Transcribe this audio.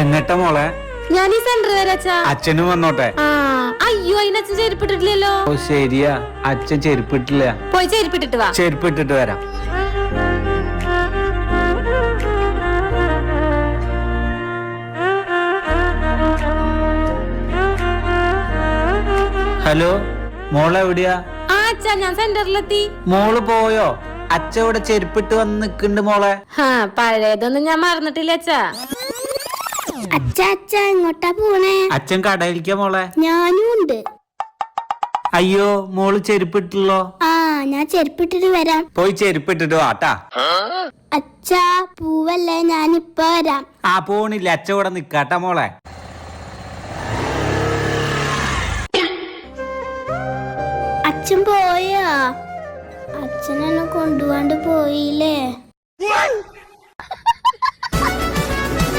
എങ്ങട്ട മോളെ? ഞാൻ ഈ സെന്റർ വരെ അച്ഛനും വന്നോട്ടെ. അയ്യോ അതിനച്ഛൻ ചെരുപ്പിട്ടിട്ടില്ലല്ലോ. ഓ ശരിയാ. അച്ഛൻ ചെരുപ്പിട്ടില്ല. പോയി ചെരുപ്പിട്ടിട്ട് വാ. ചെരുപ്പിട്ടിട്ട് വരാം. ഹലോ മോളെ എവിടെയാ ആ അച്ഛാ ഞാൻ സെന്ററിലെത്തി മോൾ പോയോ? അച്ഛ ഇവിടെ ചെരുപ്പിട്ട് വന്ന് നിക്കുന്നുണ്ട് മോളെ. ഹാ പഴയതൊന്നും ഞാൻ മറന്നിട്ടില്ല അച്ഛാ. അച്ഛ അച്ഛ എങ്ങോട്ടാ പോണേ? അച്ഛൻ കടയിലേക്കാ മോളെ. ഞാനും ഉണ്ട്. അയ്യോ മോൾ ചെരുപ്പിട്ടല്ലോ ആ ഞാൻ ചെരുപ്പിട്ടിട്ട് വരാം. പോയി ചെരുപ്പിട്ടിട്ട് വാട്ടാ അച്ഛാ പൂവല്ലേ ഞാനിപ്പ വരാം. ആ പോണില്ല. അച്ഛ ഇവിടെ നിക്കാട്ടാ മോളെ. അച്ഛൻ പോയോ? അച്ഛൻ എന്നെ കൊണ്ടുപോകാണ്ട് പോയില്ലേ?